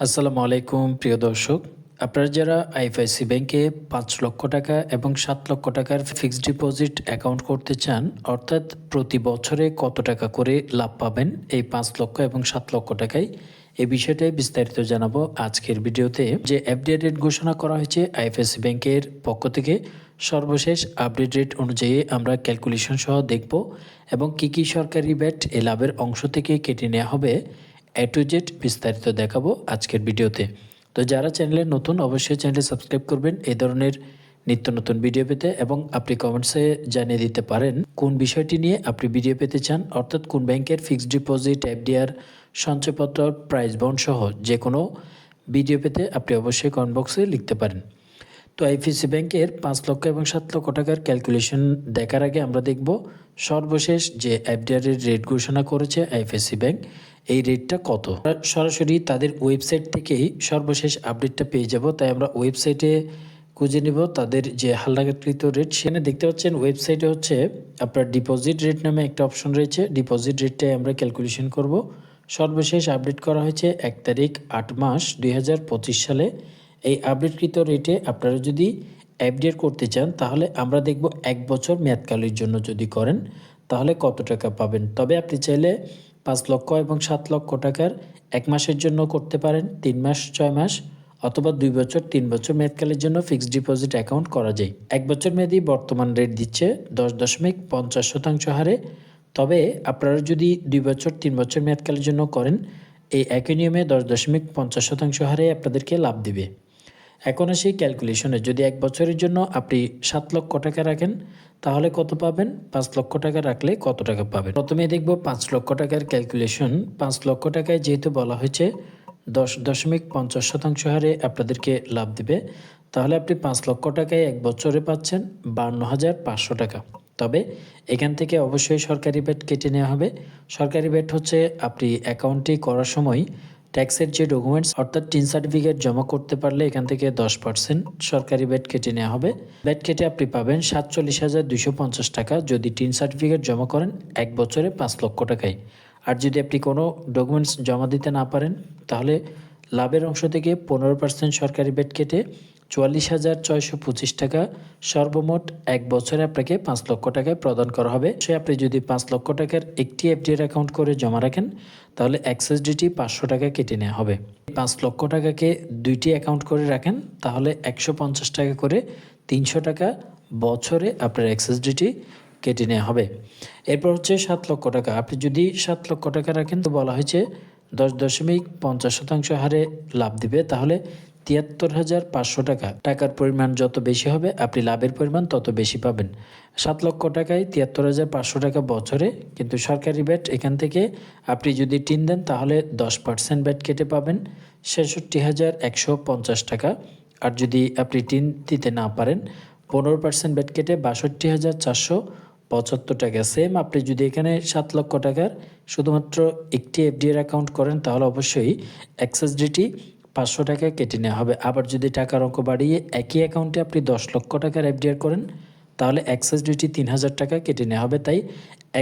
আসসালামু আলাইকুম, প্রিয় দর্শক। আপনারা যারা আইএফআইসি ব্যাংকে পাঁচ লক্ষ টাকা এবং সাত লক্ষ টাকার ফিক্সড ডিপোজিট অ্যাকাউন্ট করতে চান, অর্থাৎ প্রতি বছরে কত টাকা করে লাভ পাবেন এই পাঁচ লক্ষ এবং সাত লক্ষ টাকায় এই বিষয়টাই বিস্তারিত জানাব আজকের ভিডিওতে। যে এফডিআই রেট ঘোষণা করা হয়েছে আইএফআইসি ব্যাংকের পক্ষ থেকে, সর্বশেষ আপডেট রেট অনুযায়ী আমরা ক্যালকুলেশন সহ দেখব এবং কি কি সরকারি ব্যাট এ লাভের অংশ থেকে কেটে নেওয়া হবে এ টু জেড বিস্তারিত দেখাবো আজকের ভিডিওতে। তো যারা চ্যানেলে নতুন, অবশ্যই চ্যানেলে সাবস্ক্রাইব করবেন। এই ধরনের নিত্য নতুন ভিডিও পেতে এবং আপনি কমেন্টসে জানিয়ে দিতে পারেন কোন বিষয়টি নিয়ে আপনি ভিডিও পেতে চান, অর্থাৎ কোন ব্যাংকের ফিক্সড ডিপোজিট এফডিআর সঞ্চয়পত্র প্রাইস বন্ড সহ যে কোনো ভিডিও পেতে আপনি অবশ্যই কমেন্ট বক্সে লিখতে পারেন। তো আইপিসি ব্যাংকের পাঁচ লক্ষ এবং সাত লক্ষ টাকার ক্যালকুলেশন দেখার আগে আমরা দেখব সর্বশেষ যে এফডিআর এর রেট ঘোষণা করেছে আইপিসি ব্যাংক এই রেটটা কত? সরাসরি তাদের ওয়েবসাইট থেকেই সর্বশেষ আপডেটটা পেয়ে যাব। তাই আমরা ওয়েবসাইটে খুঁজে নিব তাদের যে হালনাগাদকৃত রেট সেখানে দেখতে পাচ্ছেন ওয়েবসাইটে হচ্ছে আপনার ডিপোজিট রেট নামে একটা অপশন রয়েছে। ডিপোজিট রেটটাই আমরা ক্যালকুলেশন করব। সর্বশেষ আপডেট করা হয়েছে এক তারিখ, আট মাস দুই হাজার পঁচিশ সালে। এই আপডেটকৃত রেটে আপনারা যদি অ্যাপডেট করতে চান, তাহলে আমরা দেখব এক বছর মেয়াদকালের জন্য যদি করেন, তাহলে কত টাকা পাবেন? তবে আপনি চাইলে পাঁচ লক্ষ এবং সাত লক্ষ টাকার এক মাসের জন্য করতে পারেন, তিন মাস, ছয় মাস অথবা দুই বছর, তিন বছর মেয়াদকালের জন্য ফিক্সড ডিপোজিট অ্যাকাউন্ট করা যায়। এক বছর মেয়াদি বর্তমান রেট দিচ্ছে দশ দশমিক পঞ্চাশ শতাংশ হারে। তবে আপনারা যদি দুই বছর, তিন বছর মেয়াদকালের জন্য করেন, এই একই নিয়মে দশ দশমিক পঞ্চাশ শতাংশ হারে আপনাদেরকে লাভ দিবে। এখন সেই ক্যালকুলেশনে যদি এক বছরের জন্য আপনি সাত লক্ষ টাকা রাখেন, তাহলে কত পাবেন? পাঁচ লক্ষ টাকা রাখলে কত টাকা পাবেন? প্রথমে দেখব পাঁচ লক্ষ টাকার ক্যালকুলেশন পাঁচ লক্ষ টাকায় যেহেতু বলা হয়েছে, দশ দশমিক পঞ্চাশ শতাংশ হারে আপনাদেরকে লাভ দিবে। তাহলে আপনি পাঁচ লক্ষ টাকায় এক বছরে পাচ্ছেন বান্ন হাজার পাঁচশো টাকা। তবে এখান থেকে অবশ্যই সরকারি ব্যাট কেটে নেওয়া হবে। সরকারি ব্যাট হচ্ছে আপনি অ্যাকাউন্টটি করার সময় ট্যাক্সের যে ডকুমেন্টস, অর্থাৎ টিন সার্টিফিকেট জমা করতে পারলে এখান থেকে দশ পার্সেন্ট সরকারি ব্যাট কেটে নেওয়া হবে। ব্যাট কেটে আপনি পাবেন সাতচল্লিশ হাজার দুশো পঞ্চাশ টাকা যদি টিন সার্টিফিকেট জমা করেন এক বছরে পাঁচ লক্ষ টাকায়। আর যদি আপনি কোনো ডকুমেন্টস জমা দিতে না পারেন, তাহলে লাভের অংশ থেকে পনেরো পার্সেন্ট সরকারি ব্যাট কেটে চুয়াল্লিশ হাজার ছয়শো পঁচিশ টাকা। সর্বমোট এক বছরে আপনাকে পাঁচ লক্ষ টাকায় প্রদান করা হবে। সে আপনি যদি পাঁচ লক্ষ টাকার একটি এফডিআর অ্যাকাউন্ট করে জমা রাখেন, তাহলে ডিটি পাঁচশো টাকা কেটে নেওয়া হবে। পাঁচ লক্ষ টাকাকে দুইটি অ্যাকাউন্ট করে রাখেন, তাহলে একশো পঞ্চাশ টাকা করে তিনশো টাকা বছরে আপনার ডিটি কেটে নেওয়া হবে। এরপর হচ্ছে সাত লক্ষ টাকা। আপনি যদি সাত লক্ষ টাকা রাখেন, তো বলা হয়েছে দশ দশমিক পঞ্চাশ শতাংশ হারে লাভ দিবে। তাহলে তিয়াত্তর হাজার পাঁচশো টাকা। টাকার পরিমাণ যত বেশি হবে, আপনি লাভের পরিমাণ তত বেশি পাবেন। সাত লক্ষ টাকায় তিয়াত্তর হাজার পাঁচশো টাকা বছরে, কিন্তু সরকারি ব্যাট এখান থেকে আপনি যদি টিন দেন, তাহলে দশ পার্সেন্ট ব্যাট কেটে পাবেন। ছেষট্টি হাজার একশো পঞ্চাশ টাকা। আর যদি আপনি টিন দিতে না পারেন, পনেরো পার্সেন্ট ব্যাট কেটে বাষট্টি হাজার চারশো পঁচাত্তর টাকা। সেম আপনি যদি এখানে সাত লক্ষ টাকার শুধুমাত্র একটি এফডিআর অ্যাকাউন্ট করেন, তাহলে অবশ্যই অ্যাক্সেস ডিটি পাঁচশো টাকা কেটে নেওয়া হবে। আবার যদি টাকার অঙ্ক বাড়িয়ে একই অ্যাকাউন্টে আপনি দশ লক্ষ টাকার এফডিআর করেন, তাহলে অ্যাক্সেস ডিউটি তিন হাজার টাকা কেটে নেওয়া হবে। তাই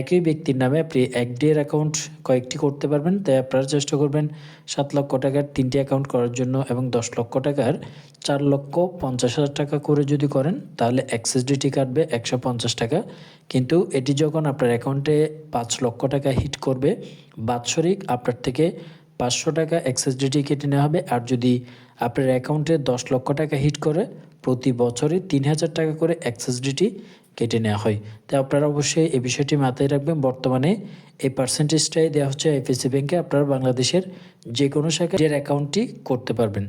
একই ব্যক্তির নামে আপনি একডিআর অ্যাকাউন্ট কয়েকটি করতে পারবেন। তাই আপনারা চেষ্টা করবেন সাত লক্ষ টাকার তিনটি অ্যাকাউন্ট করার জন্য এবং দশ লক্ষ টাকার চার লক্ষ পঞ্চাশ হাজার টাকা করে যদি করেন, তাহলে অ্যাক্সেস ডিউটি কাটবে একশো পঞ্চাশ টাকা। কিন্তু এটি যখন আপনার অ্যাকাউন্টে পাঁচ লক্ষ টাকা হিট করবে, বাৎসরিক আপনার থেকে পাঁচশো টাকা এক্সেস ডিটি কেটে নেওয়া হবে। আর যদি আপনার অ্যাকাউন্টে দশ লক্ষ টাকা হিট করে, প্রতি বছরে তিন হাজার টাকা করে এক্সেস ডিটি কেটে নেওয়া হয়। তাই আপনারা অবশ্যই এই বিষয়টি মাথায় রাখবেন। বর্তমানে এই পার্সেন্টেজটাই দেওয়া হচ্ছে এফএসি ব্যাংকে। আপনারা বাংলাদেশের যে কোনো শাখায় অ্যাকাউন্টটি করতে পারবেন।